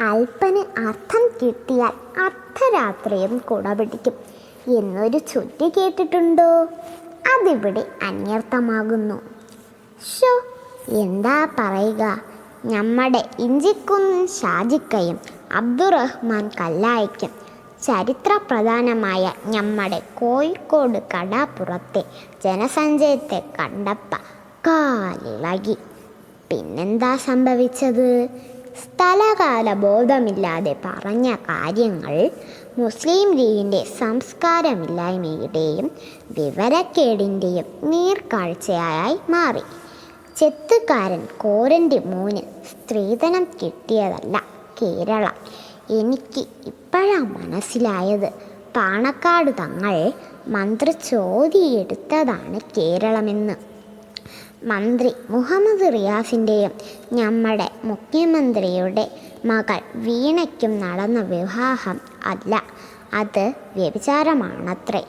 അല്പന് അർത്ഥം കിട്ടിയാൽ അർദ്ധരാത്രിയും കുട പിടിക്കും. എന്നൊരു ചുറ്റി കേട്ടിട്ടുണ്ടോ? അതിവിടെ അന്യർത്ഥമാകുന്നു. ഷോ എന്താ പറയുക? നമ്മുടെ ഇഞ്ചിക്കുന്ന് ഷാജിക്കയും അബ്ദുറഹ്മാൻ കല്ലായിക്കും ചരിത്ര പ്രധാനമായ നമ്മുടെ കോഴിക്കോട് കടാപ്പുറത്തെ ജനസഞ്ചയത്തെ കണ്ടപ്പ കാലിളകി. പിന്നെന്താ സംഭവിച്ചത്? സ്ഥലകാല ബോധമില്ലാതെ പറഞ്ഞ കാര്യങ്ങൾ മുസ്ലിം ലീഗിന്റെ സംസ്കാരമില്ലായ്മയുടെയും വിവരക്കേടിന്റെയും നീർക്കാഴ്ചയായി മാറി. ചെത്തുകാരൻ കോരന്റെ മോന് സ്ത്രീധനം കിട്ടിയതല്ല കേരള. എനിക്ക് ഇപ്പോഴാണ് മനസ്സിലായത്. പാണക്കാട് തങ്ങൾ എടുത്തതാണ് കേരളമെന്ന്. മന്ത്രി മുഹമ്മദ് റിയാസിന്റെയും നമ്മുടെ മുഖ്യമന്ത്രിയുടെ മകൾ വീണയ്ക്കും നടന്ന വിവാഹം അല്ല. അത് വ്യഭിചാരമാണത്രേ.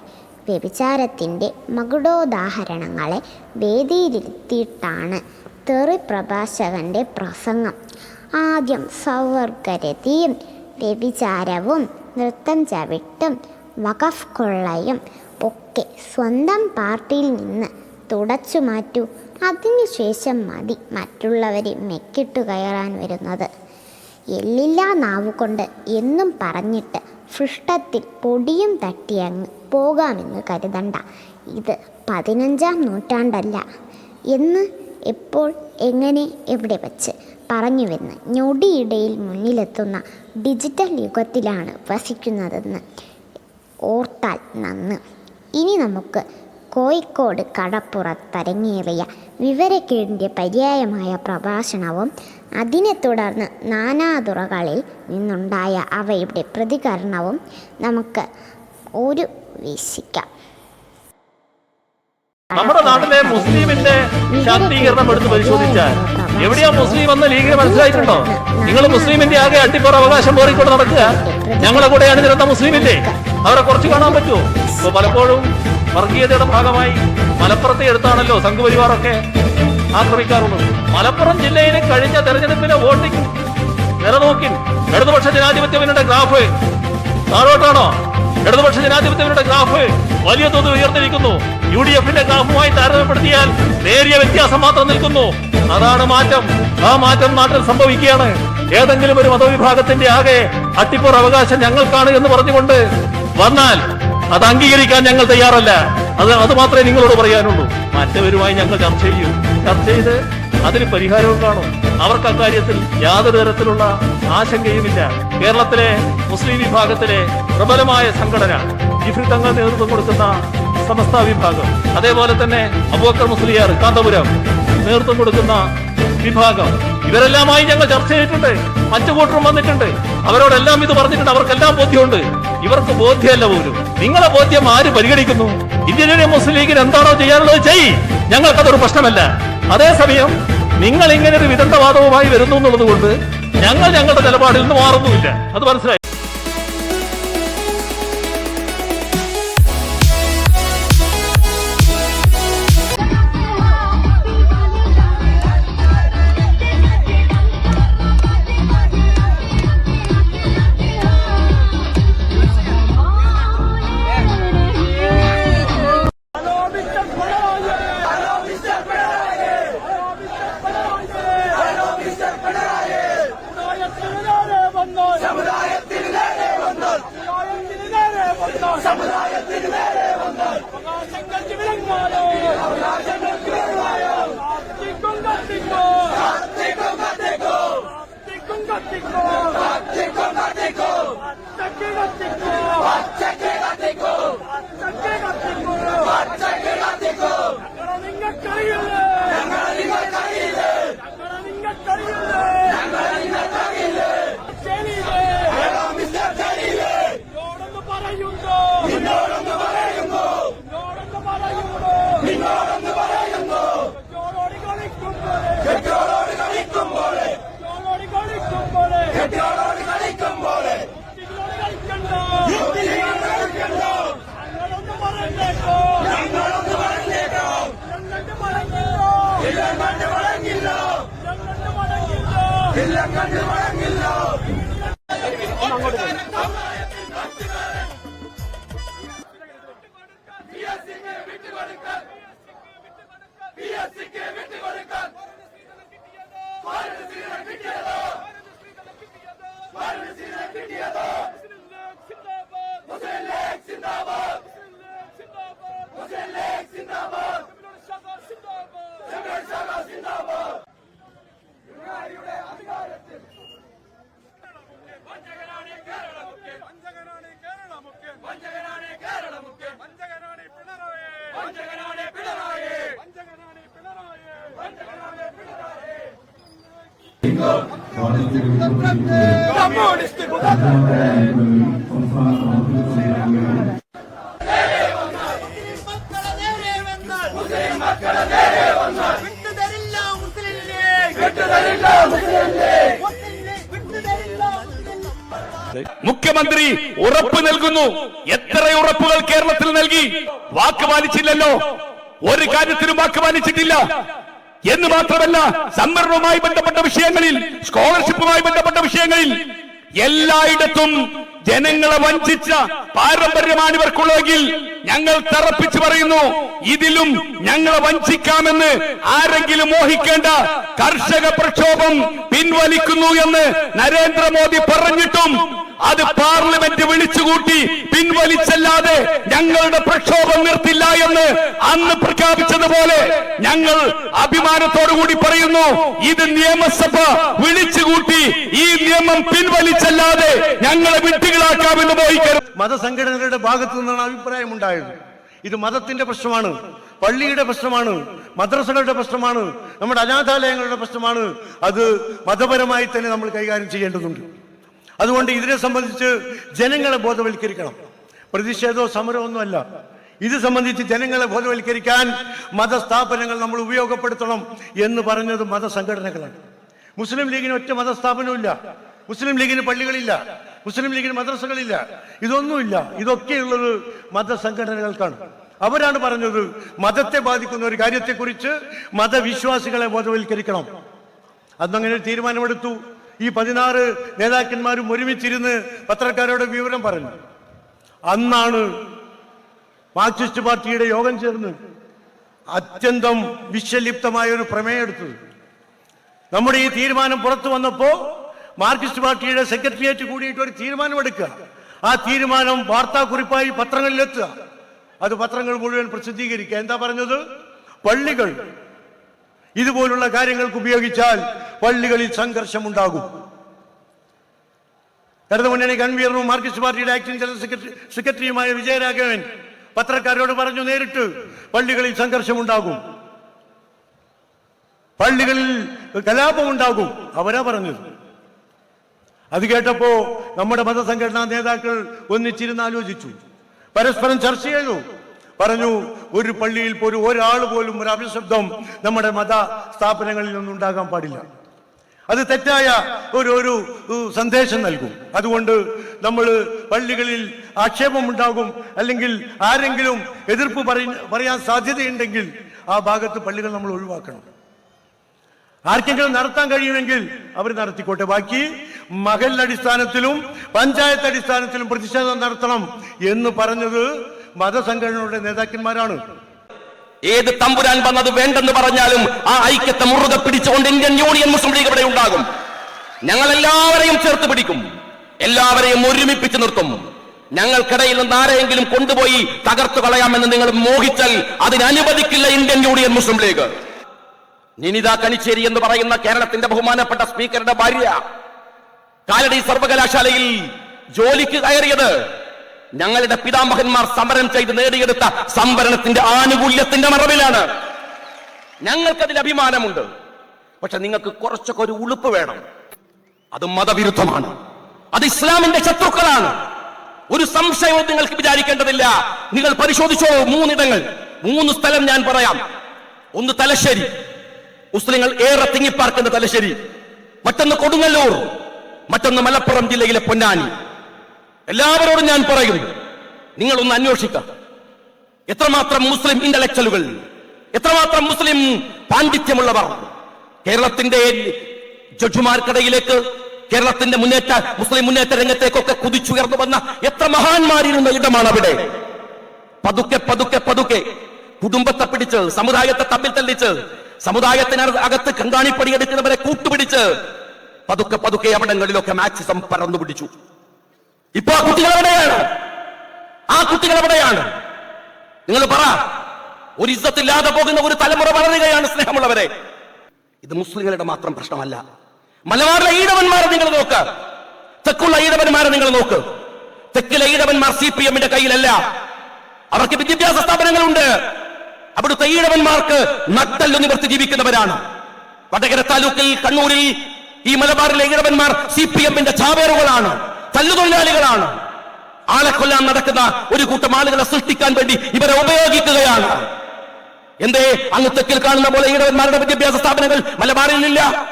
വ്യഭിചാരത്തിന്റെ മകുടോദാഹരണങ്ങളെ വേദിയിലിരുത്തിയിട്ടാണ് തെറി പ്രഭാഷകന്റെ പ്രസംഗം. ആദ്യം സൗവർഗരതിയും വ്യഭിചാരവും നൃത്തം ചവിട്ടും വഖഫ് കൊള്ളയും ഒക്കെ സ്വന്തം പാർട്ടിയിൽ നിന്ന് തുടച്ചു മാറ്റൂ അതിനുശേഷം മതി മറ്റുള്ളവരെ മെക്കിട്ട് കയറാൻ വരുന്നത്. എല്ലില്ലാ നാവുകൊണ്ട് എന്നും പറഞ്ഞിട്ട് ഫൃഷ്ടത്തിൽ പൊടിയും തട്ടി അങ്ങ് പോകാമെന്ന് കരുതണ്ട. ഇത് പതിനഞ്ചാം നൂറ്റാണ്ടല്ല. എന്ന് എപ്പോൾ എങ്ങനെ എവിടെ വച്ച് പറഞ്ഞുവെന്ന് ഞൊടിയിടയിൽ മുന്നിലെത്തുന്ന ഡിജിറ്റൽ യുഗത്തിലാണ് വസിക്കുന്നതെന്ന് ഓർത്താൽ നന്ന്. ഇനി നമുക്ക് കോഴിക്കോട് കടപ്പുറത്തരങ്ങേറിയ വിവരക്കേടിന്റെ പര്യായമായ പ്രഭാഷണവും അതിനെ തുടർന്ന് നാനാതുറകളിൽ നിന്നുണ്ടായ അവയുടെ പ്രതികരണവും നമുക്ക് ഒരു വീക്ഷിക്കാം. നമ്മുടെ നാട്ടിലെ മുസ്ലിമിന്റെ ശാക്തീകരണം എടുത്ത് പരിശോധിച്ചാൽ എവിടെയാ മുസ്ലിം എന്ന് ലീഗിന് മനസ്സിലായിട്ടുണ്ടോ? നിങ്ങൾ മുസ്ലിമിന്റെ ആകെ അട്ടിപ്പുറ അവകാശം പോറിക്കൊണ്ട് നടക്കുക. ഞങ്ങളെ കൂടെയാണ് അണിനിരുന്ന മുസ്ലിമിന്റെ. അവരെ കുറച്ച് കാണാൻ പറ്റുമോ? പലപ്പോഴും വർഗീയതയുടെ ഭാഗമായി മലപ്പുറത്തെ എടുത്താണല്ലോ സംഘപരിവാറൊക്കെ ആക്രമിക്കാറുള്ളത്. മലപ്പുറം ജില്ലയിലെ കഴിഞ്ഞ തെരഞ്ഞെടുപ്പിലെ വോട്ടിംഗ് നിലനോക്കി ഇടതുപക്ഷ ജനാധിപത്യ മുന്നണിയുടെ ഗ്രാഫ് താഴോട്ടാണോ? ഇടതുപക്ഷ ജനാധിപത്യങ്ങളുടെ ഗ്രാഫ് വലിയ തോതിൽ ഉയർന്നിരിക്കുന്നു. യു ഡി എഫിന്റെ ഗ്രാഫുമായി താരതമ്യപ്പെടുത്തിയാൽ നേരിയ വ്യത്യാസം മാത്രം നിൽക്കുന്നു. അതാണ് മാറ്റം. ആ മാറ്റം നാട്ടിൽ സംഭവിക്കുകയാണ്. ഏതെങ്കിലും ഒരു മതവിഭാഗത്തിന്റെ ആകെ അട്ടിപ്പുറ അവകാശം ഞങ്ങൾക്കാണ് എന്ന് പറഞ്ഞുകൊണ്ട് വന്നാൽ അത് അംഗീകരിക്കാൻ ഞങ്ങൾ തയ്യാറല്ല. അത് അത് മാത്രമേ നിങ്ങളോട് പറയാനുള്ളൂ. മറ്റവരുമായി ഞങ്ങൾ ചർച്ച ചെയ്യും. ചർച്ച ചെയ്ത് അതിന് പരിഹാരവും കാണും. അവർക്ക് അക്കാര്യത്തിൽ യാതൊരു തരത്തിലുള്ള ആശങ്കയുമില്ല. കേരളത്തിലെ മുസ്ലിം വിഭാഗത്തിലെ പ്രബലമായ സംഘടന ജിഫ്രി തങ്ങൾ നേതൃത്വം കൊടുക്കുന്ന സമസ്ത വിഭാഗം. അതേപോലെ തന്നെ അബൂബക്കർ മുസ്ലിയാർ കാന്തപുരം നേതൃത്വം കൊടുക്കുന്ന വിഭാഗം. ഇവരെല്ലാമായി ഞങ്ങൾ ചർച്ച ചെയ്തിട്ടുണ്ട്. മറ്റു കൂട്ടരും വന്നിട്ടുണ്ട്. അവരോടെല്ലാം ഇത് പറഞ്ഞിട്ടുണ്ട്. അവർക്കെല്ലാം ബോധ്യമുണ്ട്. ഇവർക്ക് ബോധ്യമല്ല പോലും. നിങ്ങളെ ബോധ്യം ആര് പരിഗണിക്കുന്നു? ഇന്ത്യൻ മുസ്ലിം ലീഗിന് എന്താണോ ചെയ്യാനുള്ളത് ചെയ്. ഞങ്ങൾക്കതൊരു പ്രശ്നമല്ല. അതേസമയം നിങ്ങൾ ഇങ്ങനെ ഒരു വിദഗ്ധവാദവുമായി വരുന്നു എന്നുള്ളത് കൊണ്ട് ഞങ്ങൾ ഞങ്ങളുടെ നിലപാടിൽ നിന്ന് മാറുന്നുമില്ല. അത് മനസ്സിലായി. പറയുമ്പോ നിന്നോടൊന്ന് മുഖ്യമന്ത്രി ഉറപ്പ് നൽകുന്നു. എത്ര ഉറപ്പുകൾ കേരളത്തിൽ നൽകി? വാക്ക് പാലിച്ചില്ലല്ലോ ഒരു കാര്യത്തിലും വാക്ക് പാലിച്ചിട്ടില്ല എന്ന് മാത്രമല്ല സംവരണവുമായി ബന്ധപ്പെട്ട വിഷയങ്ങളിൽ സ്കോളർഷിപ്പുമായി ബന്ധപ്പെട്ട വിഷയങ്ങളിൽ എല്ലായിടത്തും ജനങ്ങളെ വഞ്ചിച്ച പാരമ്പര്യമാണ് ഇവർക്കുള്ളതെങ്കിൽ ഞങ്ങൾ തറപ്പിച്ചു പറയുന്നു ഇതിലും ഞങ്ങളെ വഞ്ചിക്കാമെന്ന് ആരെങ്കിലും മോഹിക്കേണ്ട കർഷക പ്രക്ഷോഭം പിൻവലിക്കുന്നു എന്ന് നരേന്ദ്രമോദി പറഞ്ഞിട്ടും അത് പാർലമെന്റ് വിളിച്ചുകൂട്ടി പിൻവലിച്ചല്ലാതെ ഞങ്ങളുടെ പ്രക്ഷോഭം നിർത്തില്ല എന്ന് അന്ന് പ്രഖ്യാപിച്ചതുപോലെ ഞങ്ങൾ അഭിമാനത്തോടുകൂടി പറയുന്നു ഇത് നിയമസഭ വിളിച്ചുകൂട്ടി ഈ നിയമം പിൻവലിച്ചല്ലാതെ ഞങ്ങളെ വിട്ടുകളാക്കാമെന്ന് ബോധിക്കരുത് മതസംഘടനകളുടെ ഭാഗത്തു നിന്നാണ് അഭിപ്രായം ഉണ്ടായത് ഇത് മതത്തിന്റെ പ്രശ്നമാണ് പള്ളിയുടെ പ്രശ്നമാണ് മദ്രസകളുടെ പ്രശ്നമാണ് നമ്മുടെ അനാഥാലയങ്ങളുടെ പ്രശ്നമാണ്. അത് മതപരമായി തന്നെ നമ്മൾ കൈകാര്യം ചെയ്യേണ്ടതുണ്ട്. അതുകൊണ്ട് ഇതിനെ സംബന്ധിച്ച് ജനങ്ങളെ ബോധവൽക്കരിക്കണം. പ്രതിഷേധവും സമരമൊന്നുമല്ല. ഇത് സംബന്ധിച്ച് ജനങ്ങളെ ബോധവൽക്കരിക്കാൻ മതസ്ഥാപനങ്ങൾ നമ്മൾ ഉപയോഗപ്പെടുത്തണം എന്ന് പറഞ്ഞത് മതസംഘടനകളാണ്. മുസ്ലിം ലീഗിന് ഒറ്റ മതസ്ഥാപനവുമില്ല. മുസ്ലിം ലീഗിന് പള്ളികളില്ല. മുസ്ലിം ലീഗിന് മദ്രസകളില്ല. ഇതൊന്നുമില്ല. ഇതൊക്കെയുള്ളത് മതസംഘടനകൾക്കാണ്. അവരാണ് പറഞ്ഞത് മതത്തെ ബാധിക്കുന്ന ഒരു കാര്യത്തെക്കുറിച്ച് മതവിശ്വാസികളെ ബോധവൽക്കരിക്കണം. അന്നങ്ങനെ ഒരു തീരുമാനമെടുത്തു. ഈ പതിനാറ് നേതാക്കന്മാരും ഒരുമിച്ചിരുന്ന് പത്രക്കാരോട് വിവരം പറഞ്ഞു. അന്നാണ് മാർക്സിസ്റ്റ് പാർട്ടിയുടെ യോഗം ചേർന്ന് അത്യന്തം വിശ്വലിപ്തമായ ഒരു പ്രമേയം എടുത്തത്. നമ്മുടെ ഈ തീരുമാനം പുറത്തു വന്നപ്പോ മാർക്സിസ്റ്റ് പാർട്ടിയുടെ സെക്രട്ടേറിയറ്റ് കൂടിയിട്ട് ഒരു തീരുമാനമെടുക്കുക. ആ തീരുമാനം വാർത്താക്കുറിപ്പായി പത്രങ്ങളിലെത്തുക. അത് പത്രങ്ങൾ മുഴുവൻ പ്രസിദ്ധീകരിക്കുക. എന്താ പറഞ്ഞത്? പള്ളികൾ. ഇതുപോലുള്ള കാര്യങ്ങൾക്ക് ഉപയോഗിച്ചാൽ പള്ളികളിൽ സംഘർഷം ഉണ്ടാകും ഇടതുമുന്നണി കൺവീനറും മാർക്സിസ്റ്റ് പാർട്ടിയുടെ ആക്ടിംഗ് ജനറൽ സെക്രട്ടറി സെക്രട്ടറിയുമായ വിജയരാഘവൻ പത്രക്കാരോട് പറഞ്ഞു നേരിട്ട് പള്ളികളിൽ സംഘർഷമുണ്ടാകും. പള്ളികളിൽ കലാപമുണ്ടാകും. അവരാ പറഞ്ഞത്. അത് കേട്ടപ്പോ നമ്മുടെ മതസംഘടനാ നേതാക്കൾ ഒന്നിച്ചിരുന്ന് ആലോചിച്ചു. പരസ്പരം ചർച്ച ചെയ്തു. പറഞ്ഞു ഒരു പള്ളിയിൽ പോലും ഒരാൾ പോലും ഒരു അഭിശബ്ദം നമ്മുടെ മത സ്ഥാപനങ്ങളിൽ നിന്നും ഉണ്ടാകാൻ പാടില്ല. അത് തെറ്റായ ഒരു ഒരു സന്ദേശം നൽകും. അതുകൊണ്ട് നമ്മൾ പള്ളികളിൽ ആക്ഷേപം ഉണ്ടാകും. അല്ലെങ്കിൽ ആരെങ്കിലും എതിർപ്പ് പറയ- പറയാൻ സാധ്യതയുണ്ടെങ്കിൽ ആ ഭാഗത്ത് പള്ളികൾ നമ്മൾ ഒഴിവാക്കണം. ആർക്കെങ്കിലും നടത്താൻ കഴിയുമെങ്കിൽ അവർ നടത്തിക്കോട്ടെ. ബാക്കി മഹൽ അടിസ്ഥാനത്തിലും പഞ്ചായത്ത് അടിസ്ഥാനത്തിലും പ്രതിഷേധം നടത്തണം എന്ന് പറഞ്ഞത് മതസംഘടനകളുടെ നേതാക്കന്മാരാണ്. ഏത് തമ്പുരാൻ വന്നത് വേണ്ടെന്ന് പറഞ്ഞാലും ആ ഐക്യത്തെ മുറുകെ പിടിച്ചുകൊണ്ട് ഇന്ത്യൻ യൂണിയൻ മുസ്ലിം ലീഗ് ഇവിടെ ഉണ്ടാകും. ഞങ്ങൾ എല്ലാവരെയും ചേർത്ത് പിടിക്കും. എല്ലാവരെയും ഒരുമിപ്പിച്ച് നിർത്തും. ഞങ്ങൾക്കിടയിൽ നിന്ന് ആരെയെങ്കിലും കൊണ്ടുപോയി തകർത്തു കളയാമെന്ന് നിങ്ങൾ മോഹിച്ചാൽ അതിന് അനുവദിക്കില്ല Indian Union Muslim League. Ninitha Kanichery എന്ന് പറയുന്ന കേരളത്തിന്റെ ബഹുമാനപ്പെട്ട സ്പീക്കറുടെ ഭാര്യ കാലടി സർവകലാശാലയിൽ ജോലിക്ക് കയറിയത് ഞങ്ങളുടെ പിതാമഹന്മാർ സമരം ചെയ്ത് നേടിയെടുത്ത സംവരണത്തിന്റെ ആനുകൂല്യത്തിന്റെ മറവിലാണ്. ഞങ്ങൾക്കതിൽ അഭിമാനമുണ്ട്. പക്ഷെ നിങ്ങൾക്ക് കുറച്ചൊക്കെ ഒരു ഉളുപ്പ് വേണം. അത് മതവിരുദ്ധമാണ്. അത് ഇസ്ലാമിന്റെ ശത്രുക്കളാണ്. ഒരു സംശയവും നിങ്ങൾക്ക് വിചാരിക്കേണ്ടതില്ല. നിങ്ങൾ പരിശോധിച്ചോ മൂന്നിടങ്ങൾ. മൂന്ന് സ്ഥലം ഞാൻ പറയാം. ഒന്ന് തലശ്ശേരി. മുസ്ലിങ്ങൾ ഏറെ തിങ്ങിപ്പാർക്കുന്ന തലശ്ശേരി. മറ്റൊന്ന് കൊടുങ്ങല്ലൂർ. മറ്റൊന്ന് മലപ്പുറം ജില്ലയിലെ പൊന്നാനി. എല്ലാവരോടും ഞാൻ പറയും നിങ്ങളൊന്ന് അന്വേഷിക്ക. എത്രമാത്രം മുസ്ലിം ഇന്റലക്ച്വലുകൾ എത്രമാത്രം മുസ്ലിം പാണ്ഡിത്യമുള്ളവർ കേരളത്തിന്റെ ജഡ്ജിമാർക്കിടയിലേക്ക് കേരളത്തിന്റെ മുന്നേറ്റ മുസ്ലിം മുന്നേറ്റ രംഗത്തേക്കൊക്കെ കുതിച്ചുയർന്നു വന്ന എത്ര മഹാന്മാരിരുന്ന ഇടമാണ് അവിടെ പതുക്കെ പതുക്കെ പതുക്കെ കുടുംബത്തെ പിടിച്ച് സമുദായത്തെ തമ്മിൽ തല്ലിച്ച് സമുദായത്തിന് അകത്ത് കങ്കാണിപ്പടി എടുക്കുന്നവരെ കൂട്ടുപിടിച്ച് പതുക്കെ പതുക്കെ അവിടങ്ങളിലൊക്കെ മാക്സിസം പറന്നു പിടിച്ചു. ഇപ്പൊ ആ കുട്ടികൾ എവിടെയാണ്? ആ കുട്ടികൾ എവിടെയാണ്? നിങ്ങൾ പറ. ഒരു ഇജ്ജത്തില്ലാതെ പോകുന്ന ഒരു തലമുറ വളരുകയാണ് സ്നേഹമുള്ളവരെ. ഇത് മുസ്ലിങ്ങളുടെ മാത്രം പ്രശ്നമല്ല. മലബാറിലെ ഈഴവന്മാരെ നിങ്ങൾ നോക്ക്. തെക്കുള്ള ഈഴവന്മാരെ നിങ്ങൾ നോക്ക്. തെക്കിലെ ഈഴവന്മാർ സി പി എമ്മിന്റെ കയ്യിലല്ല. അവർക്ക് വിദ്യാഭ്യാസ സ്ഥാപനങ്ങളുണ്ട്. അവിടുത്തെ ഈഴവന്മാർക്ക് നട്ടൽ നിവർത്തി ജീവിക്കുന്നവരാണ്. വടകര താലൂക്കിൽ കണ്ണൂരിൽ ഈ മലബാറിലെ ഇടവന്മാർ സി പി എമ്മിന്റെ ചാവേറുകളാണ് തല്ലുതൊഴിലാളികളാണ്. ആളെ കൊല്ലാൻ നടക്കുന്ന ഒരു കൂട്ടം ആളുകളെ സൃഷ്ടിക്കാൻ വേണ്ടി ഇവരെ ഉപയോഗിക്കുകയാണ്. എന്തേ? അങ്ങ് തെക്കിൽ കാണുന്ന പോലെ ഇടവന്മാരുടെ വിദ്യാഭ്യാസ സ്ഥാപനങ്ങൾ മലബാറിലില്ല.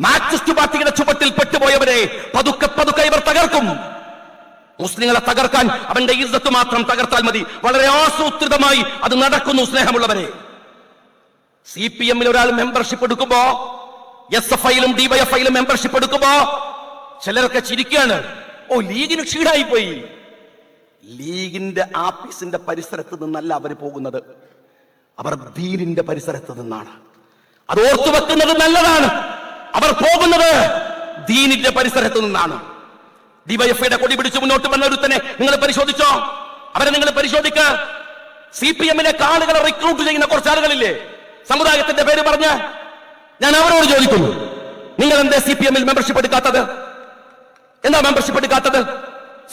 മാർക്സിസ്റ്റ് പാർട്ടിയുടെ ചുവട്ടിൽ പെട്ടുപോയവരെ പതുക്കെ പതുക്കെ ഇവർ തകർക്കും. മുസ്ലിങ്ങളെ തകർക്കാൻ അവന്റെ ഇസ്സത്ത് മാത്രം തകർത്താൽ മതി. വളരെ ആസൂത്രിതമായി അത് നടക്കുന്നു സ്നേഹമുള്ളവരെ. സി പി എമ്മിൽ ഒരാൾ മെമ്പർഷിപ്പ് എടുക്കുമ്പോ എസ് എഫ് ഐയിലും ഡിവൈഎഫ്ഐയിലും മെമ്പർഷിപ്പ് എടുക്കുമ്പോ ചിലരൊക്കെ ചിരിക്കുകയാണ് ഓ ലീഗിന് ക്ഷീണായി പോയി ലീഗിന്റെ ആഫീസിന്റെ പരിസരത്ത് നിന്നല്ല അവർ പോകുന്നത്. അവർ ദീനിന്റെ പരിസരത്ത് നിന്നാണ്. അത് ഓർത്തു വെക്കുന്നത് നല്ലതാണ്. അവർ പോകുന്നത് ദീനിന്റെ പരിസരത്ത് നിന്നാണ്. ഡിവൈഎഫ്ഐയുടെ കൊടി പിടിച്ച് മുന്നോട്ട് വന്ന ഒരുത്തനെ നിങ്ങൾ പരിശോധിച്ചോ? അവരെ നിങ്ങൾ പരിശോധിക്ക. സി പി എമ്മിനെ ആളുകളെ റിക്രൂട്ട് ചെയ്യുന്ന കുറച്ച് ആളുകളില്ലേ സമുദായത്തിന്റെ പേര് പറഞ്ഞ് ഞാൻ അവരോട് ചോദിക്കുന്നു. നിങ്ങൾ എന്താ സി പി എമ്മിൽ മെമ്പർഷിപ്പ് എടുക്കാത്തത്? എന്താ മെമ്പർഷിപ്പ് എടുക്കാത്തത്?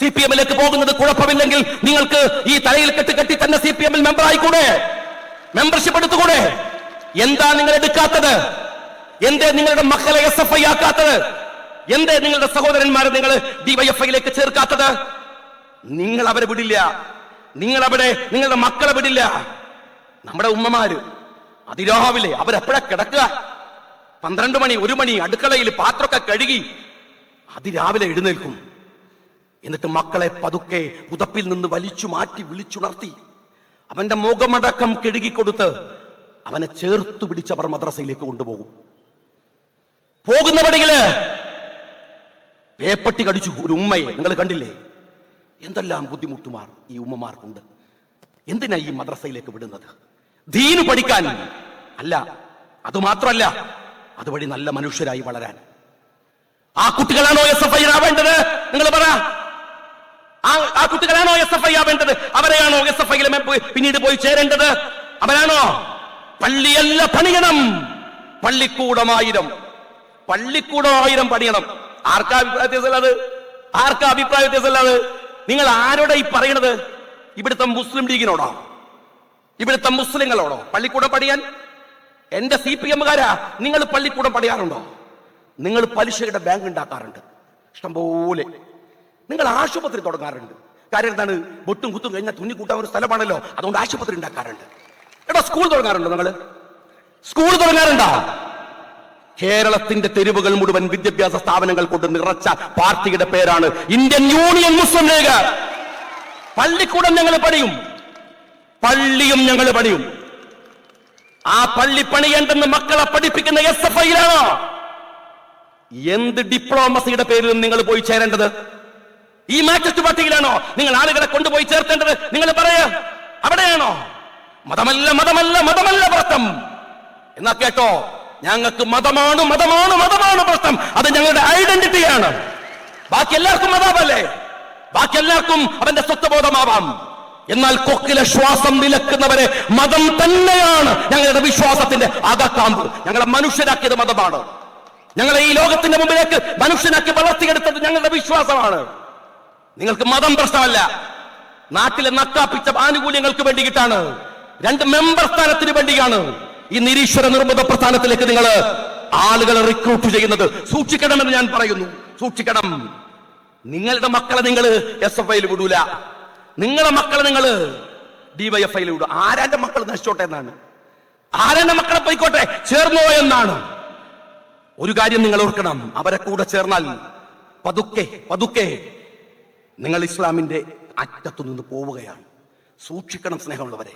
സി പി എമ്മിലേക്ക് പോകുന്നത് കുഴപ്പമില്ലെങ്കിൽ നിങ്ങൾക്ക് ഈ തലയിൽ കെട്ടി കെട്ടി തന്നെ സി പി എമ്മിൽ മെമ്പർ ആയിക്കൂടെ? മെമ്പർഷിപ്പ് എടുത്തുകൂടെ? എന്താ നിങ്ങൾ എടുക്കാത്തത്? എന്തേ നിങ്ങളുടെ മക്കളെ എസ് എഫ് ഐ ആക്കാത്തത്? എന്തേ നിങ്ങളുടെ സഹോദരന്മാരെ നിങ്ങൾ ഡിവൈഎഫ്ഐയിലേക്ക് ചേർക്കാത്തത്? നിങ്ങൾ അവരെ വിടില്ല. നിങ്ങൾ അവിടെ നിങ്ങളുടെ മക്കളെ വിടില്ല. നമ്മുടെ ഉമ്മമാര് അതിരാവിലെ അവരെപ്പോഴാ കിടക്കുക? പന്ത്രണ്ട് മണി ഒരു മണി അടുക്കളയിൽ പാത്രമൊക്കെ കഴുകി അതിരാവിലെ എഴുന്നേൽക്കും. എന്നിട്ട് മക്കളെ പതുക്കെ പുതപ്പിൽ നിന്ന് വലിച്ചു മാറ്റി വിളിച്ചുണർത്തി. അവന്റെ മുഖമടക്കം കെഴുകിക്കൊടുത്ത് അവനെ ചേർത്തു അവർ മദ്രസയിലേക്ക് കൊണ്ടുപോകും. പോകുന്ന വഴിയിൽ പേപ്പട്ടി കടിച്ചു. ഒരു ഉമ്മയെ നിങ്ങൾ കണ്ടില്ലേ? എന്തെല്ലാം ബുദ്ധിമുട്ടുമാർ ഈ ഉമ്മമാർക്കുണ്ട്. എന്തിനാ ഈ മദ്രസയിലേക്ക് വിടുന്നത്? ദീന് പഠിക്കാൻ അല്ല അതുമാത്രമല്ല അതുവഴി നല്ല മനുഷ്യരായി വളരാൻ. ആ കുട്ടികളാണോ എസ് എഫ് ഐ ആവേണ്ടത്? നിങ്ങൾ പറ. ആ കുട്ടികളാണോ എസ് എഫ് ഐ ആവേണ്ടത്? അവരെയാണോ എസ് എഫ് ഐയിലെ പിന്നീട് പോയി ചേരേണ്ടത്? അവരാണോ? പള്ളിയല്ല പണിയണം. പള്ളിക്കൂടമായിരം. പള്ളിക്കൂടമായിരം പണിയണം. ആർക്കാ അഭിപ്രായ വ്യത്യാസമല്ലാത് ആർക്കാ അഭിപ്രായ വ്യത്യാസമല്ലാത് നിങ്ങൾ ആരോടെ ഈ പറയണത്? ഇവിടുത്തെ മുസ്ലിം ലീഗിനോടോ? ഇവിടുത്തെ മുസ്ലിങ്ങളോടോ? പള്ളിക്കൂടം പണിയാൻ എന്റെ സി പി എമ്മുകാരാ നിങ്ങൾ പള്ളിക്കൂടം പണിയാറുണ്ടോ? നിങ്ങൾ പലിശയുടെ ബാങ്ക് ഉണ്ടാക്കാറുണ്ട്. ഇഷ്ടംപോലെ. നിങ്ങൾ ആശുപത്രി തുടങ്ങാറുണ്ട്. കാര്യം എന്താണ്? ബൊട്ടും കുത്തും കഴിഞ്ഞാൽ തുന്നി കൂട്ടാൻ ഒരു സ്ഥലമാണല്ലോ. അതുകൊണ്ട് ആശുപത്രി ഉണ്ടാക്കാറുണ്ട്. എടാ സ്കൂൾ തുടങ്ങാറുണ്ടോ നിങ്ങൾ? സ്കൂൾ തുടങ്ങാറുണ്ടോ? കേരളത്തിന്റെ തെരുവുകൾ മുഴുവൻ വിദ്യാഭ്യാസ സ്ഥാപനങ്ങൾ കൊണ്ട് നിറച്ച പാർട്ടിയുടെ പേരാണ് ഇന്ത്യൻ യൂണിയൻ മുസ്ലിം ലീഗ്. പള്ളിക്കൂടം ഞങ്ങൾ പണിയും. പള്ളിയും ഞങ്ങൾ പണിയും. ആ പള്ളി പണിയേണ്ടെന്ന് മക്കളെ പഠിപ്പിക്കുന്ന എസ് എഫ് ഐയിലാണോ? എന്ത് ഡിപ്ലോമസിയുടെ പേരിൽ നിങ്ങൾ പോയി ചേരേണ്ടത്? ഈ മാറ്റസ്റ്റ് പാർട്ടിയിലാണോ നിങ്ങൾ ആളുകളെ കൊണ്ടുപോയി ചേർത്തേണ്ടത്? നിങ്ങൾ പറയാ. അവിടെയാണോ? മതമല്ല മതമല്ല മതമല്ല പ്രശ്നം. എന്നാ കേട്ടോ? ഞങ്ങൾക്ക് മതമാണ് മതമാണ് മതമാണ് പ്രശ്നം. അത് ഞങ്ങളുടെ ഐഡന്റിറ്റിയാണ്. ബാക്കി എല്ലാവർക്കും മതാവല്ലേ ബാക്കി എല്ലാവർക്കും അവന്റെ സ്വത്വബോധമാവാം. എന്നാൽ കൊക്കിലെ ശ്വാസം വിലക്കുന്നവരെ മതം തന്നെയാണ് ഞങ്ങളുടെ വിശ്വാസത്തിന്റെ അകക്കാമ്പ്. ഞങ്ങളെ മനുഷ്യരാക്കിയത് മതമാണ്. ഞങ്ങളെ ഈ ലോകത്തിന്റെ മുമ്പിലേക്ക് മനുഷ്യനാക്കി വളർത്തിയെടുത്തത് ഞങ്ങളുടെ വിശ്വാസമാണ്. നിങ്ങൾക്ക് മതം പ്രശ്നമല്ല. നാട്ടിലെ നക്കാപ്പിച്ച ആനുകൂല്യങ്ങൾക്ക് വേണ്ടിയിട്ടാണ്. രണ്ട് മെമ്പർ സ്ഥാനത്തിന് വേണ്ടിയാണ് ഈ നിരീശ്വര നിർമ്മിത പ്രസ്ഥാനത്തിലേക്ക് നിങ്ങൾ ആളുകളെ റിക്രൂട്ട് ചെയ്യുന്നത്. സൂക്ഷിക്കണമെന്ന് ഞാൻ പറയുന്നു. സൂക്ഷിക്കണം. നിങ്ങളുടെ മക്കളെ നിങ്ങൾ എസ് എഫ് ഐയിൽ വിടൂല. നിങ്ങളെ മക്കളെ നിങ്ങൾ ഡിവൈഎഫ്ഐയിൽ വിടും ആരാന്റെ മക്കൾ നശിച്ചോട്ടെ എന്നാണ്? ആരാന്റെ മക്കളെ പോയിക്കോട്ടെ? ചേർന്നോ എന്നാണ്. ഒരു കാര്യം നിങ്ങൾ ഓർക്കണം. അവരെ കൂടെ ചേർന്നാൽ പതുക്കെ പതുക്കെ നിങ്ങൾ ഇസ്ലാമിന്റെ അറ്റത്തു നിന്ന് പോവുകയാണ്. സൂക്ഷിക്കണം സ്നേഹമുള്ളവരെ.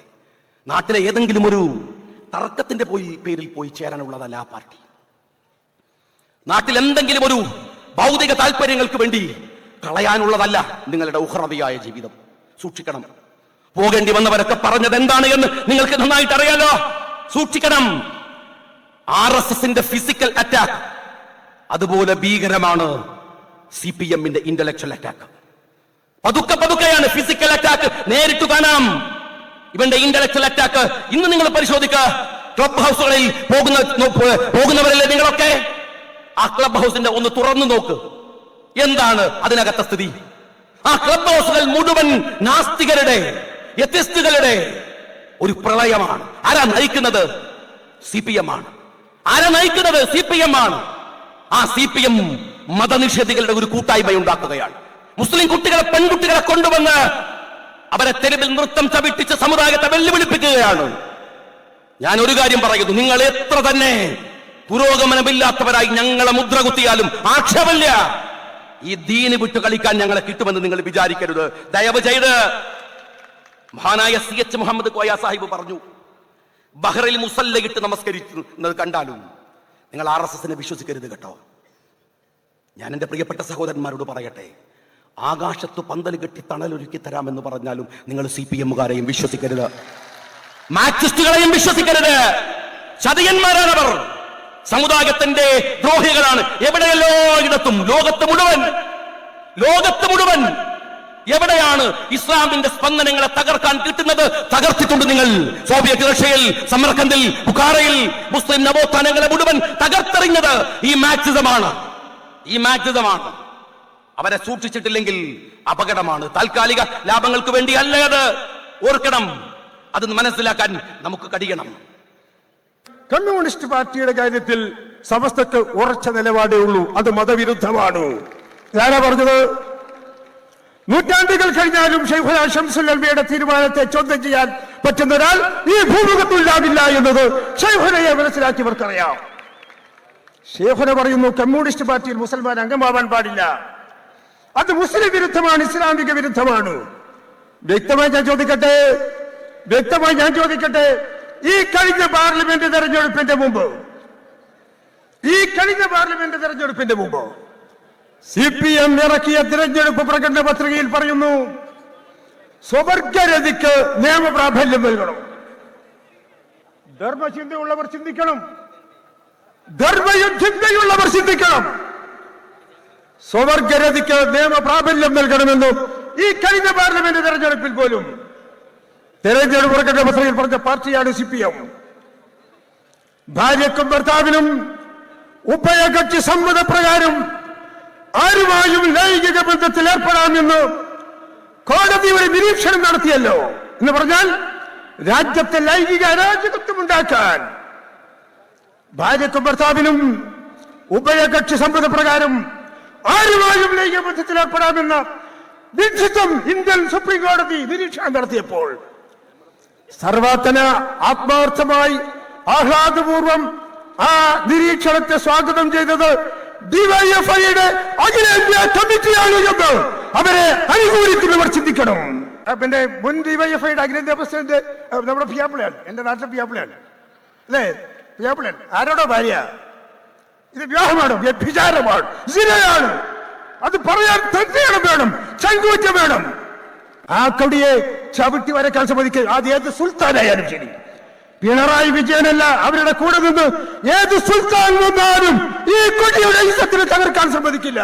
നാട്ടിലെ ഏതെങ്കിലും ഒരു തർക്കത്തിന്റെ പോയി പേരിൽ പോയി ചേരാനുള്ളതല്ല ആ പാർട്ടി. നാട്ടിൽ എന്തെങ്കിലും ഒരു ഭൗതിക താല്പര്യങ്ങൾക്ക് വേണ്ടി കളയാനുള്ളതല്ല നിങ്ങളുടെ ഉഹ്രതിയായ ജീവിതം. സൂക്ഷിക്കണം. പോകേണ്ടി വന്നവരൊക്കെ പറഞ്ഞത് എന്താണ് എന്ന് നിങ്ങൾക്ക് നന്നായിട്ട് അറിയാലോ? സൂക്ഷിക്കണം. ആർ എസ് എസിന്റെ ഫിസിക്കൽ അറ്റാക്ക് അതുപോലെ ഭീകരമാണ് സി പി എമ്മിന്റെ ഇന്റലക്ച്വൽ അറ്റാക്ക് പതുക്കെ പതുക്കെയാണ് ഫിസിക്കൽ അറ്റാക്ക് നേരിട്ട് കാണാം. ഇവന്റെ ഇന്റലക്ച്വൽ അറ്റാക്ക് ഇന്ന് നിങ്ങൾ പരിശോധിക്കുക. ക്ലബ് ഹൗസുകളിൽ പോകുന്ന പോകുന്നവരല്ലേ നിങ്ങളൊക്കെ? ആ ക്ലബ് ഹൗസിന്റെ ഒന്ന് തുറന്നു നോക്ക്. എന്താണ് അതിനകത്തെ സ്ഥിതി? ആ ക്ലബ് ഹൗസുകൾ മുഴുവൻ നാസ്തികരുടെ വ്യത്യസ്തകളുടെ ഒരു പ്രളയമാണ്. ആരാ നയിക്കുന്നത്? സി പി എം ആണ്. ആരാ നയിക്കുന്നത്? സി പി എം ആണ്. ആ സി പി എം മതനിഷേധികളുടെ ഒരു കൂട്ടായ്മ ഉണ്ടാക്കുകയാണ്. മുസ്ലിം കുട്ടികളെ പെൺകുട്ടികളെ കൊണ്ടുവന്ന് അവരെ തെരുവിൽ നൃത്തം ചവിട്ടിച്ച് സമുദായത്തെ വെല്ലുവിളിപ്പിക്കുകയാണ്. ഞാൻ ഒരു കാര്യം പറയുന്നു. നിങ്ങൾ എത്ര തന്നെ പുരോഗമനമില്ലാത്തവരായി ഞങ്ങളെ മുദ്ര കുത്തിയാലും ആക്ഷേപമില്ല. ഈ ദീന് വിട്ടു കളിക്കാൻ ഞങ്ങളെ കിട്ടുമെന്ന് നിങ്ങൾ വിചാരിക്കരുത്. ദയവ് ചെയ്ത് മഹാനായ സി എച്ച് മുഹമ്മദ് കോയ സാഹിബ് പറഞ്ഞു ബഹ്റയിൽ മുസല്ലയിട്ട് നമസ്കരിക്കുന്നത് കണ്ടാലും നിങ്ങൾ ആർ എസ് എസിനെ വിശ്വസിക്കരുത് കേട്ടോ. ഞാൻ എന്റെ പ്രിയപ്പെട്ട സഹോദരന്മാരോട് പറയട്ടെ ആകാശത്ത് പന്തൽ കെട്ടി തണലൊരുക്കി തരാമെന്ന് പറഞ്ഞാലും നിങ്ങൾ സി പി എമ്മുകാരെയും വിശ്വസിക്കരുത്. മാർക്സിസ്റ്റുകളെയും വിശ്വസിക്കരുത്. ചതിയന്മാരാണവർ. സമുദായത്തിന്റെ ദ്രോഹികളാണ്. എവിടെയല്ലോ ഇടത്തും? ലോകത്ത് മുഴുവൻ. ലോകത്ത് മുഴുവൻ. എവിടെയാണ് ഇസ്ലാമിന്റെ സ്പന്ദനങ്ങളെ തകർക്കാൻ കിട്ടുന്നത്? തകർത്തിട്ടുണ്ട് നിങ്ങൾ. സോവിയറ്റ് റഷ്യയിൽ സമർക്കന്തിൽ ബുഖാറയിൽ മുസ്ലിം നവോത്ഥാനങ്ങളെ മുഴുവൻ തകർത്തെറിഞ്ഞത് ഈ മാക്സിസമാണ് ഈ മാക്സിസമാണ് അവരെ സൂക്ഷിച്ചിട്ടില്ലെങ്കിൽ അപകടമാണ്. താൽക്കാലിക ലാഭങ്ങൾക്ക് വേണ്ടി അല്ല അത്. ഓർക്കണം. അത് മനസ്സിലാക്കാൻ നമുക്ക് കഴിയണം. കമ്മ്യൂണിസ്റ്റ് പാർട്ടിയുടെ കാര്യത്തിൽ സമസ്തക്ക് ഉറച്ച നിലപാടേ ഉള്ളൂ. അത് മതവിരുദ്ധമാണ്. ഞാനാ പറഞ്ഞത്? നൂറ്റാണ്ടുകൾ കഴിഞ്ഞാലും ഷംസുല്ലയുടെ തീരുമാനത്തെ ചോദ്യം ചെയ്യാൻ പറ്റുന്ന ഒരാൾ ഈ ഭൂമുഖത്തുണ്ടാവില്ല എന്നത് ഷെയ്ഖുനയെ മനസ്സിലാക്കിയവർക്കറിയാം. ഷെയ്ഖുന പറയുന്നു കമ്മ്യൂണിസ്റ്റ് പാർട്ടിയിൽ മുസൽമാൻ അംഗമാവാൻ പാടില്ല. അത് മുസ്ലിം വിരുദ്ധമാണ് ഇസ്ലാമിക വിരുദ്ധമാണ്. വ്യക്തമായി ഞാൻ ചോദിക്കട്ടെ? വ്യക്തമായി ഞാൻ ചോദിക്കട്ടെ? ഈ കഴിഞ്ഞ പാർലമെന്റ് തെരഞ്ഞെടുപ്പിന്റെ മുമ്പ് ഈ കഴിഞ്ഞ പാർലമെന്റ് തെരഞ്ഞെടുപ്പിന്റെ മുമ്പ് സി പി എം ഇറക്കിയ തിരഞ്ഞെടുപ്പ് പ്രകടന പത്രികയിൽ പറയുന്നു സ്വവർഗരതിക്ക് നിയമപ്രാബല്യം നൽകണം. ധർമ്മചിന്തയുള്ളവർ ചിന്തിക്കണം. ധർമ്മയുദ്ധിന്തയുള്ളവർ ചിന്തിക്കണം. സ്വവർഗരതിക്ക് നിയമപ്രാബല്യം നൽകണമെന്നും ഈ കഴിഞ്ഞ പാർലമെന്റ് തെരഞ്ഞെടുപ്പിൽ പോലും തെരഞ്ഞെടുപ്പ് പ്രകടന പത്രികയിൽ പറഞ്ഞ പാർട്ടിയാണ് സി പി എം ഭാര്യക്കും ഭർത്താവിനും ഉഭയകക്ഷി സമ്മതപ്രകാരം ആരുമായും ലൈംഗിക ബന്ധത്തിൽ ഏർപ്പെടാമെന്ന് കോടതി ഒരു നിരീക്ഷണം നടത്തിയല്ലോ എന്ന് പറഞ്ഞാൽ രാജ്യത്തെ ലൈംഗിക അരാജകത്വം ഉണ്ടാക്കാൻ ഭാര്യക്കും ഭർത്താവിനും ഉഭയകക്ഷി സമ്മതപ്രകാരം ആരുമായും ലൈംഗിക ബന്ധത്തിൽ ഏർപ്പെടാമെന്ന ഇന്ത്യൻ സുപ്രീം കോടതി നിരീക്ഷണം നടത്തിയപ്പോൾ സർവാത്തന ആത്മാർത്ഥമായി ആഹ്ലാദപൂർവം ആ നിരീക്ഷണത്തെ സ്വാഗതം ചെയ്തത് ഡിവൈഎഫ്ഐയുടെ അഖിലേന്ത്യാ കമ്മിറ്റിയാണ് എന്ന് അവരെ അനുകൂലിക്കുന്നവർ ചിന്തിക്കണം. പിന്നെ മുൻ ഡിവൈഎഫ്ഐയുടെ അഖിലേന്ത്യാ പ്രസിഡന്റ് നമ്മുടെ പിയാപ്പിളയാണ് എന്റെ നാട്ടിലെ പിയാപ്പിളയാണ് അല്ലേ? പിയാപ്പിളയാണ് ആരോടോ ഭാര്യ. ഇത് വിവാഹമാണ് വ്യഭിചാരമാണ് സിനയാണ് അത് പറയാൻ തന്നെയാണ് വേണം ചങ്കൂറ്റം വേണം. ആ കൊടിയെ ചവിട്ടി വരക്കാൻ സമ്മതിക്കുക അത് ഏത് സുൽത്താനായാലും ശരി. പിണറായി വിജയനല്ല അവരുടെ കൂടെ നിന്ന് ഏത് സുൽത്താൻ വന്നാലും ഈ കൊടിയുടെ ഇസത്തിന് തകർക്കാൻ സമ്മതിക്കില്ല.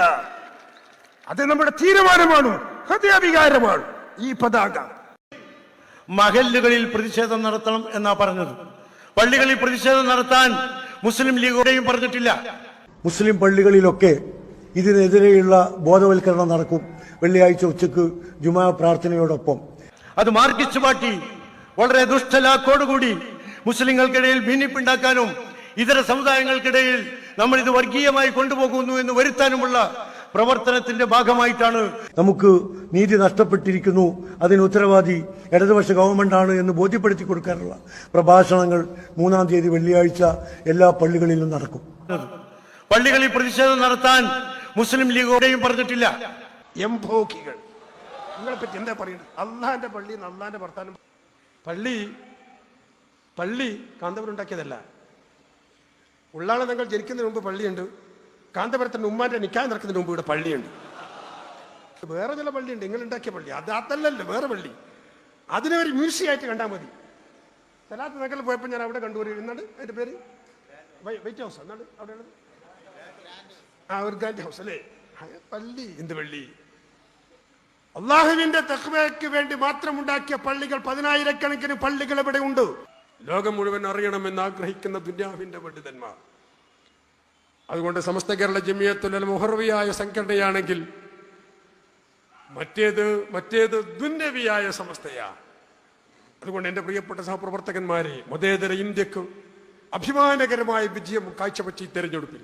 അത് നമ്മുടെ തീരുമാനമാണ് ഹൃദയവികാരമാണ് ഈ പതാക. മഹല്ലുകളിൽ പ്രതിഷേധം നടത്തണം എന്നാ പറഞ്ഞത്. പള്ളികളിൽ പ്രതിഷേധം നടത്താൻ മുസ്ലിം ലീഗുടെയും പറഞ്ഞിട്ടില്ല. മുസ്ലിം പള്ളികളിലൊക്കെ ഇതിനെതിരെയുള്ള ബോധവൽക്കരണം നടക്കും. വെള്ളിയാഴ്ച ഉച്ചയ്ക്ക് ജുമാ പ്രാർത്ഥനയോടൊപ്പം. അത് മാർഗിച്ചു മാറ്റി വളരെ ദുഷ്ടലാക്കോടുകൂടി മുസ്ലിങ്ങൾക്കിടയിൽ ഭിന്നിപ്പുണ്ടാക്കാനും ഇതര സമുദായങ്ങൾക്കിടയിൽ നമ്മൾ ഇത് വർഗീയമായി കൊണ്ടുപോകുന്നു എന്ന് വരുത്താനുമുള്ള പ്രവർത്തനത്തിന്റെ ഭാഗമായിട്ടാണ്. നമുക്ക് നീതി നഷ്ടപ്പെട്ടിരിക്കുന്നു. അതിന് ഉത്തരവാദി ഇടതുപക്ഷ ഗവൺമെന്റ് ആണ് എന്ന് ബോധ്യപ്പെടുത്തി കൊടുക്കാനുള്ള പ്രഭാഷണങ്ങൾ മൂന്നാം തീയതി വെള്ളിയാഴ്ച എല്ലാ പള്ളികളിലും നടക്കും. പള്ളികളിൽ പ്രതിഷേധം നടത്താൻ മുസ്ലിം ലീഗോടെയും പറഞ്ഞിട്ടില്ല. എംഭോക്കികൾ നിങ്ങളെ പറ്റി എന്താ പറയുന്നത് അള്ളാന്റെ പള്ളി അള്ളാന്റെ ഭർത്താനം പള്ളി പള്ളി കാന്തപുരം ഉണ്ടാക്കിയതല്ല ഉള്ളാളെ നിങ്ങൾ ജനിക്കുന്നതിന് മുമ്പ് പള്ളിയുണ്ട്. കാന്തപുരത്തിന്റെ ഉമ്മാന്റെ നിക്കാൻ നടക്കുന്നതിന് മുമ്പ് ഇവിടെ പള്ളിയുണ്ട്. വേറെ ചില പള്ളിയുണ്ട്. നിങ്ങൾ ഉണ്ടാക്കിയ പള്ളി. അത് അതല്ലല്ലോ വേറെ പള്ളി. അതിനെ ഒരു മ്യൂസിയം ആയിട്ട് കണ്ടാൽ മതി. സ്ഥലത്ത് നഗറിൽ പോയപ്പോൾ ഞാൻ അവിടെ കണ്ടു. ഒരു എന്നാണ് അതിന്റെ പേര്? Weight house. എന്നാണ് അവിടെയുള്ളത് ആ ഒരു ഗ്രാൻഡ് ഹൗസ് അല്ലേ? പള്ളി. എന്ത് പള്ളി? അള്ളാഹുവിന്റെ തഖ്വയ്ക്ക് വേണ്ടി മാത്രം ഉണ്ടാക്കിയ പള്ളികൾ പതിനായിരക്കണക്കിന് പള്ളികൾ ഇവിടെ ഉണ്ട്. ലോകം മുഴുവൻ അറിയണമെന്ന് ആഗ്രഹിക്കുന്ന ദുന്യാവിന്റെ പണ്ഡിതന്മാർ. അതുകൊണ്ട് സമസ്ത കേരള ജമിയത്തുൽ മുഹർവിയായ സംഘടനയാണെങ്കിൽ മറ്റേത് മറ്റേത് ദുന്യവിയായ സമസ്തയാ. അതുകൊണ്ട് എന്റെ പ്രിയപ്പെട്ട സഹപ്രവർത്തകന്മാരെ മതേതര ഇന്ത്യയ്ക്ക് അഭിമാനകരമായ വിജയം കാഴ്ചവെച്ച് ഈ തെരഞ്ഞെടുപ്പിൽ.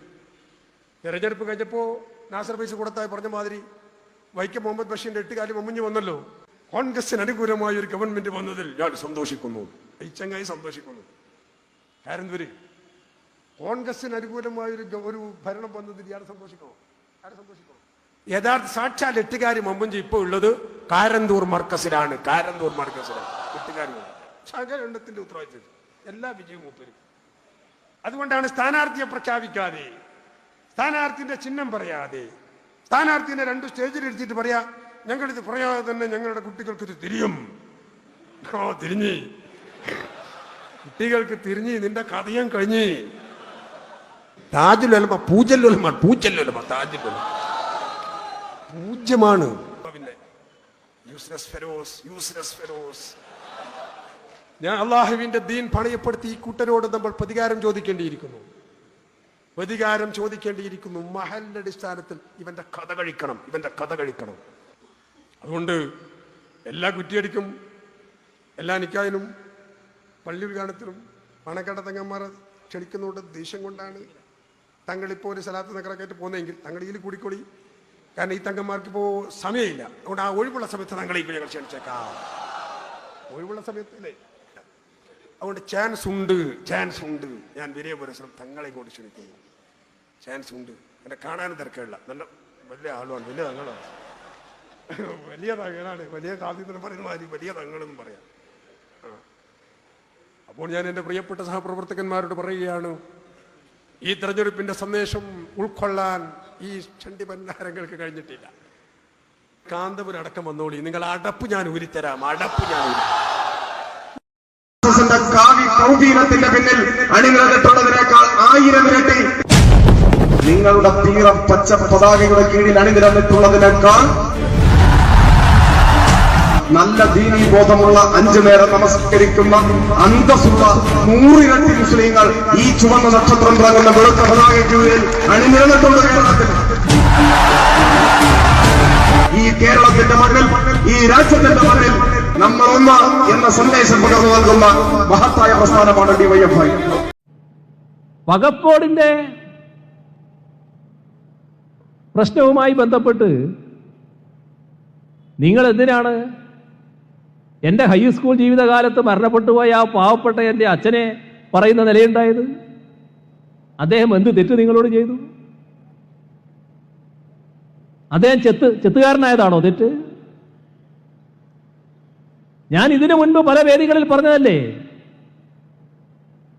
തെരഞ്ഞെടുപ്പ് കഴിഞ്ഞപ്പോൾ നാസർ പൈസ കൊടുത്തായി പറഞ്ഞ മാതിരി വൈക്കം മുഹമ്മദ് ബഷീറിന്റെ എട്ടുകാലി മമ്മുഞ്ഞ് വന്നല്ലോ. കോൺഗ്രസിന് അനുകൂലമായ ഒരു ഗവൺമെന്റ് വന്നതിൽ ഞാൻ സന്തോഷിക്കുന്നു. ഐച്ചങ്ങായി സന്തോഷിക്കുന്നു. കാരണം എന്തൊരു കോൺഗ്രസിന് അനുകൂലമായ ഒരു ഒരു ഭരണം വന്നതിൽ ഞാൻ സന്തോഷിക്കണോ? ആരെ സന്തോഷിക്കണോ? യഥാർത്ഥ സാക്ഷാൽ എട്ടുകാരി മമ്മുഞ്ചി ഇപ്പോൾ ഉള്ളത് കാരന്തൂർ മർക്കസിലാണ്. കാരന്തൂർ മർക്കസിലാണ്. എട്ടുകാരി ശാഖണ്ഡത്തിന്റെ ഉത്തരവാദിത്വം എല്ലാ വിജയവും മൂപ്പരും. അതുകൊണ്ടാണ് സ്ഥാനാർത്ഥിയെ പ്രഖ്യാപിക്കാതെ സ്ഥാനാർത്ഥിന്റെ ചിഹ്നം പറയാതെ സ്ഥാനാർത്ഥിനെ രണ്ട് സ്റ്റേജിൽ എടുത്തിട്ട് പറയാ ഞങ്ങളിത് പറയാതെ തന്നെ ഞങ്ങളുടെ കുട്ടികൾക്ക് ഇത് തിരിയും. ഓ തിരിഞ്ഞ്. കുട്ടികൾക്ക് തിരിഞ്ഞ് നിന്റെ കഥയും കഴിഞ്ഞ്. താജുലൊലമ പൂജല്ലൊലമാണ് പൂജല്ലുലമ താജുലമ പൂജ്യമാണ്. പിന്നെ യൂസ്ലെസ് ഫെരോസ് യൂസ്ലെസ് ഫെരോസ് ഞാൻ അള്ളാഹുവിന്റെ ദീൻ പണയപ്പെടുത്തി ഈ കൂട്ടരോട് നമ്മൾ പ്രതികാരം ചോദിക്കേണ്ടിയിരിക്കുന്നു. പ്രതികാരം ചോദിക്കേണ്ടിയിരിക്കുന്നു. മഹലടിസ്ഥാനത്തിൽ ഇവന്റെ കഥ കഴിക്കണം. ഇവന്റെ കഥ കഴിക്കണം. അതുകൊണ്ട് എല്ലാ കുറ്റിയടിക്കും എല്ലാ നിക്കായനും പള്ളി ഉദ്ഘാടനത്തിനും പണക്കട തങ്ങന്മാരെ ക്ഷണിക്കുന്നതുകൊണ്ട് ദേഷ്യം കൊണ്ടാണ് തങ്ങളിപ്പോൾ ഒരു സ്ഥലത്ത് നഗരക്കായിട്ട് പോകുന്നതെങ്കിൽ തങ്ങൾ ഇതിൽ കൂടിക്കൂടി കാരണം ഈ തങ്കന്മാർക്ക് ഇപ്പോൾ സമയമില്ല. അതുകൊണ്ട് ആ ഒഴിവുള്ള സമയത്ത് തങ്ങളെ ഞങ്ങൾ ക്ഷണിച്ചേക്കാം. ഒഴിവുള്ള സമയത്തില്ലേ അതുകൊണ്ട് ചാൻസ് ഉണ്ട്. ചാൻസ് ഉണ്ട്. ഞാൻ വിനയപുരസ്വരം തങ്ങളെ കൊണ്ട് ക്ഷണിക്കുന്നു. ചാൻസ് ഉണ്ട്. എന്നെ കാണാനും തിരക്കില്ല നല്ല വലിയ ആളുമാണ് വലിയ തങ്ങളാണ്. വലിയ തങ്ങളാണ്. വലിയ കാവ്യത്തിന് പറയുന്ന മാതിരി വലിയ തങ്ങളെന്ന് പറയാം. അപ്പോൾ ഞാൻ എന്റെ പ്രിയപ്പെട്ട സഹപ്രവർത്തകന്മാരോട് പറയുകയാണ് ഈ തെരഞ്ഞെടുപ്പിന്റെ സന്ദേശം ഉൾക്കൊള്ളാൻ ഈ ചണ്ടി പന്നാരങ്ങൾക്ക് കഴിഞ്ഞിട്ടില്ല. കാന്തപുരം അടക്കം വന്നോളി. നിങ്ങൾ അടപ്പ് ഞാൻ ഊരിത്തരാം. അടപ്പ് ഞാൻ കാവി കൗബീനത്തിന്റെ പിന്നിൽ അണിനിരന്നിട്ടുള്ളതിനേക്കാൾ ആയിരം ഇരട്ടി നിങ്ങളുടെ തീരം പച്ച പതാകയുടെ കീഴിൽ അണിനിരന്നിട്ടുള്ളതിനേക്കാൾ നല്ല ദീനീ ബോധമുള്ള അഞ്ചു നേരം നമസ്കരിക്കുന്ന അന്തസ്സുള്ള നൂറിരട്ടി മുസ്ലിങ്ങൾ ഈ ചുവന്ന നക്ഷത്രം തുടങ്ങുന്ന വെളുത്ത പതാകയ്ക്ക് കീഴിൽ അണിനിരന്നിട്ടുണ്ട് കേരളത്തിൽ. ഈ കേരളത്തിന്റെ മണ്ണിൽ ഈ രാജ്യത്തിന്റെ മണ്ണിൽ നമ്മൾ ഒന്ന് എന്ന സന്ദേശം പകർന്നു നൽകുന്ന മഹത്തായ പ്രസ്ഥാനമാണ് ഡിവൈഎഫ്ഐ വകപ്പോടിന്റെ പ്രശ്നവുമായി ബന്ധപ്പെട്ട് നിങ്ങൾ എന്തിനാണ് എന്റെ ഹൈസ്കൂൾ ജീവിതകാലത്ത് മരണപ്പെട്ടു പോയ ആ പാവപ്പെട്ട എന്റെ അച്ഛനെ പറയുന്ന നിലയുണ്ടായത്? അദ്ദേഹം എന്ത് തെറ്റ് നിങ്ങളോട് ചെയ്തു? അദ്ദേഹം ചെത്ത് ചെത്തുകാരനായതാണോ തെറ്റ്? ഞാൻ ഇതിനു മുൻപ് പല വേദികളിൽ പറഞ്ഞതല്ലേ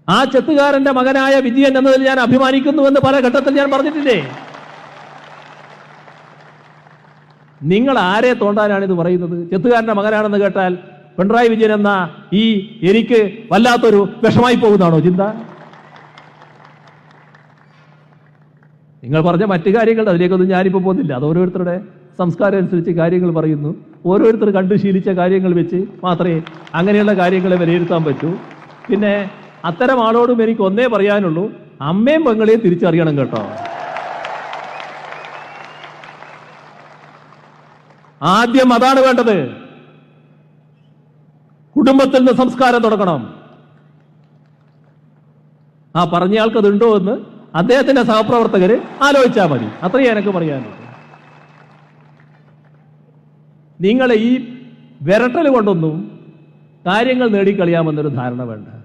ആ ചെത്തുകാരന്റെ മകനായ വിജയൻ എന്നതിൽ ഞാൻ അഭിമാനിക്കുന്നുവെന്ന് പല ഘട്ടത്തിൽ ഞാൻ പറഞ്ഞിട്ടില്ലേ? നിങ്ങൾ ആരെ തോണ്ടാനാണ് ഇത് പറയുന്നത്? ചെത്തുകാരന്റെ മകനാണെന്ന് കേട്ടാൽ പിണറായി വിജയൻ എന്ന ഈ എനിക്ക് വല്ലാത്തൊരു വിഷമായി പോകുന്നതാണോ ചിന്ത? നിങ്ങൾ പറഞ്ഞ മറ്റു കാര്യങ്ങൾ അതിലേക്കൊന്നും ഞാനിപ്പോൾ പോകുന്നില്ല. അത് ഓരോരുത്തരുടെ സംസ്കാരം അനുസരിച്ച് കാര്യങ്ങൾ പറയുന്നു. ഓരോരുത്തർ കണ്ടു ശീലിച്ച കാര്യങ്ങൾ വെച്ച് മാത്രമേ അങ്ങനെയുള്ള കാര്യങ്ങളെ വിലയിരുത്താൻ പറ്റൂ. പിന്നെ അത്തരം ആളോടും എനിക്ക് ഒന്നേ പറയാനുള്ളൂ. അമ്മയും പെങ്ങളെയും തിരിച്ചറിയണം കേട്ടോ. ആദ്യം അതാണ് വേണ്ടത്. കുടുംബത്തിൽ നിന്ന് സംസ്കാരം തുടങ്ങണം. ആ പറഞ്ഞയാൾക്ക് അതുണ്ടോ എന്ന് അദ്ദേഹത്തിന്റെ സഹപ്രവർത്തകര് ആലോചിച്ചാൽ മതി. അത്രയേ എനിക്ക് പറയാനുള്ളൂ. നിങ്ങളെ ഈ വിരട്ടൽ കൊണ്ടൊന്നും കാര്യങ്ങൾ നേടിക്കളിയാമെന്നൊരു ധാരണ വേണ്ട.